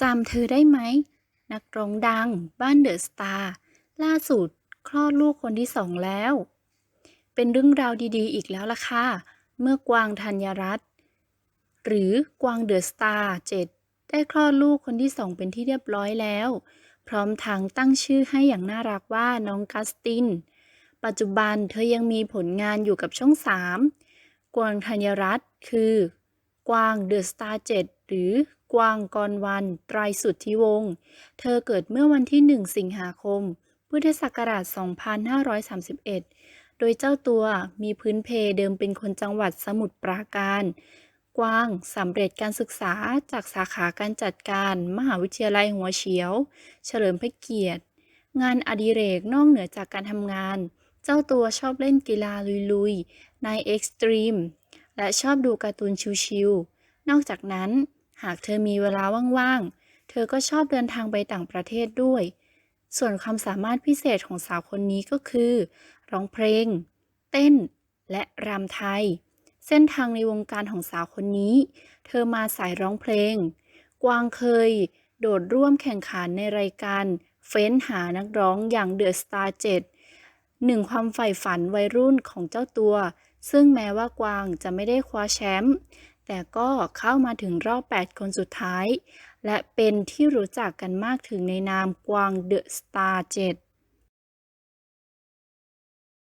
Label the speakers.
Speaker 1: จำเธอได้ไหม นักร้องดังบ้านเดอะสตาร์ล่าสุดคลอดลูกคนที่สองแล้ว เป็นเรื่องราวดีๆ อีกแล้วล่ะค่ะ เมื่อกวางธัญรัตน์หรือกวางเดอะสตาร์เจ็ดได้คลอดลูกคนที่สองเป็นที่เรียบร้อยแล้ว พร้อมทั้งตั้งชื่อให้อย่างน่ารักว่าน้องกัสติน ปัจจุบันเธอยังมีผลงานอยู่กับช่องสามกวางธัญรัตน์คือ กวางเดอะสตาร์เจ็ด หรือกวางกรวันไตรสุทธิวงศ์ เธอเกิดเมื่อวันที่ 1 สิงหาคม พุทธศักราช 2531 โดยเจ้าตัวมีพื้นเพเดิมเป็นคนจังหวัดสมุทรปราการ กวางสำเร็จการศึกษาจากสาขาการจัดการ มหาวิทยาลัยหัวเฉียว เฉลิมพระเกียรติ งานอดิเรกนอกเหนือจากการทำงาน เจ้าตัวชอบเล่นกีฬาลุยๆ ในเอ็กซ์ตรีมและชอบดูการ์ตูนชิวๆนอกจากนั้น หากเธอมีเวลาว่างๆ เธอก็ชอบเดินทางไปต่างประเทศด้วย ส่วนความสามารถพิเศษของสาวคนนี้ก็คือ ร้องเพลง เต้น และรำไทย เส้นทางในวงการของสาวคนนี้ เธอมาสายร้องเพลง กวางเคย โดดร่วมแข่งขันในรายการ เฟ้นหานักร้องอย่าง The Star 7หนึ่งความใฝ่ฝันวัยรุ่นของเจ้าตัว ซึ่งแม้ว่ากวางจะไม่ได้คว้าแชมป์ แต่ก็เข้ามาถึงรอบ 8 คนสุดท้าย และเป็นที่รู้จักกันมากถึงในนามกวางเดอะสตาร์เจ็ด